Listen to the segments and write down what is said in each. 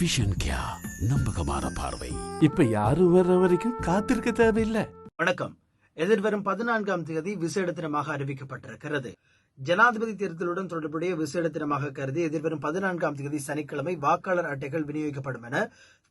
Vision கியா நம்பகமான பார்வை. இப்ப யாரும் வர்ற வரைக்கும் காத்திருக்க தேவையில்லை. வணக்கம். எதிர்வரும் பதினான்காம் தேதி விசேட தினமாக அறிவிக்கப்பட்டிருக்கிறது. ஜனாதிபதி தேர்தலுடன் தொடர்புடைய விசேட தினமாக கருதி எதிர்வரும் பதினான்காம் தேதி சனிக்கிழமை வாக்காளர் அட்டைகள் விநியோகிக்கப்படும் என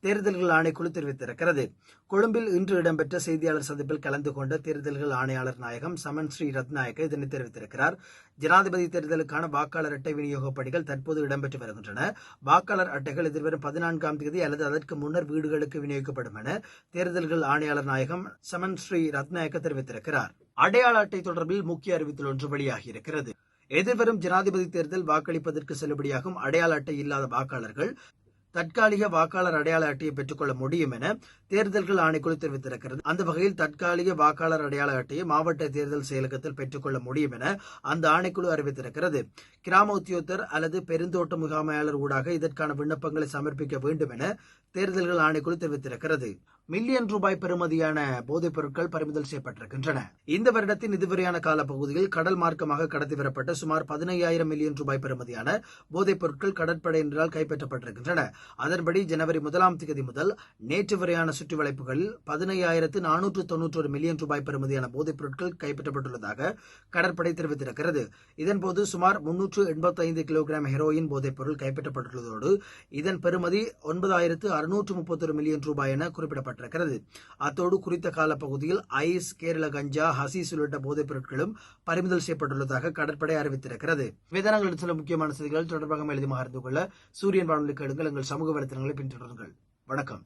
தேர்தல்கள் ஆணைக்குழு தெரிவித்திருக்கிறது. கொழும்பில் இன்று இடம்பெற்ற செய்தியாளர் சந்திப்பில் கலந்து கொண்ட தேர்தல்கள் ஆணையாளர் நாயகம் சமன் ஸ்ரீ ரத்நாயக்க இதனை தெரிவித்திருக்கிறார். ஜனாதிபதி தேர்தலுக்கான வாக்காளர் அட்டை விநியோக பணிகள் தற்போது இடம்பெற்று வருகின்றன. வாக்காளர் அட்டைகள் எதிர்வரும் பதினான்காம் தேதி அல்லது அதற்கு முன்னர் வீடுகளுக்கு விநியோகிக்கப்படும் என தேர்தல்கள் ஆணையாளர் நாயகம் சமன் ஸ்ரீ ரத்நாயக்க தெரிவித்திருக்கிறார். அடையாள அட்டை தொடர்பில் முக்கிய அறிவித்தல் ஒன்று வெளியாகியிருக்கிறது. எதிர்வரும் ஜனாதிபதி தேர்தல் வாக்களிப்பதற்கு செல்லுபடியாகும் அடையாள அட்டை இல்லாத வாக்காளர்கள் தற்காலிக வாக்காளர் அடையாள அட்டையை பெற்றுக்கொள்ள முடியும் என தேர்தல்கள் ஆணைக்குழு தெரிவித்திருக்கிறது. அந்த வகையில் தற்காலிக வாக்காளர் அடையாள அட்டையை மாவட்ட தேர்தல் செயலகத்தில் பெற்றுக்கொள்ள முடியும் என அந்த ஆணைக்குழு அறிவித்திருக்கிறது. கிராம உத்தியோகத்தர் அல்லது பெருந்தோட்ட முகாமையாளர் ஊடாக இதற்கான விண்ணப்பங்களை சமர்ப்பிக்க வேண்டும் என தேர்தல்கள் ஆணைக்குழு தெரிவித்திருக்கிறது. மில்லியன் ரூபாய் பெறுமதியான போதைப் பொருட்கள் பறிமுதல் செய்யப்பட்டிருக்கின்றன. இந்த வருடத்தின் இதுவரையான காலப்பகுதியில் கடல் மார்க்கமாக கடத்தி வரப்பட்ட சுமார் பதினையாயிரம் மில்லியன் ரூபாய் பெறுமதியான போதைப் பொருட்கள் கடற்படையினரால் கைப்பற்றப்பட்டிருக்கின்றன. அதன்படி ஜனவரி முதலாம் தேதி முதல் நேற்று வரையான சுற்றி வளைப்புகளில் பதினையாயிரத்து நானூற்று தொன்னூற்றொரு மில்லியன் ரூபாய் பெறுமதியான போதைப் பொருட்கள் கைப்பற்றப்பட்டுள்ளதாக கடற்படை தெரிவித்திருக்கிறது. இதன்போது சுமார் முன்னூற்று எண்பத்தைந்து கிலோகிராம் ஹெரோயின் போதைப் பொருள் கைப்பற்றப்பட்டுள்ளதோடு இதன் பெறுமதி ஒன்பதாயிரத்து அறுநூற்று முப்பத்தொரு மில்லியன் ரூபாய் என குறிப்பிடப்பட்டிருக்கிறது. அத்தோடு குறித்த காலப்பகுதியில் ஐஸ் கேரள கஞ்சா ஹசீஸ் உள்ளிட்ட போதைப் பொருட்களும் பறிமுதல் செய்யப்பட்டுள்ளதாக கடற்படை அறிவித்திருக்கிறது. வேதனங்கள் சில முக்கியமான செய்திகள் தொடர்பாக எழுதி அறிந்து கொள்ள சூரியன் வானொலி கேளுங்கள். எங்கள் சமூக வலைத்தளங்களை பின்தொடருங்கள். வணக்கம்.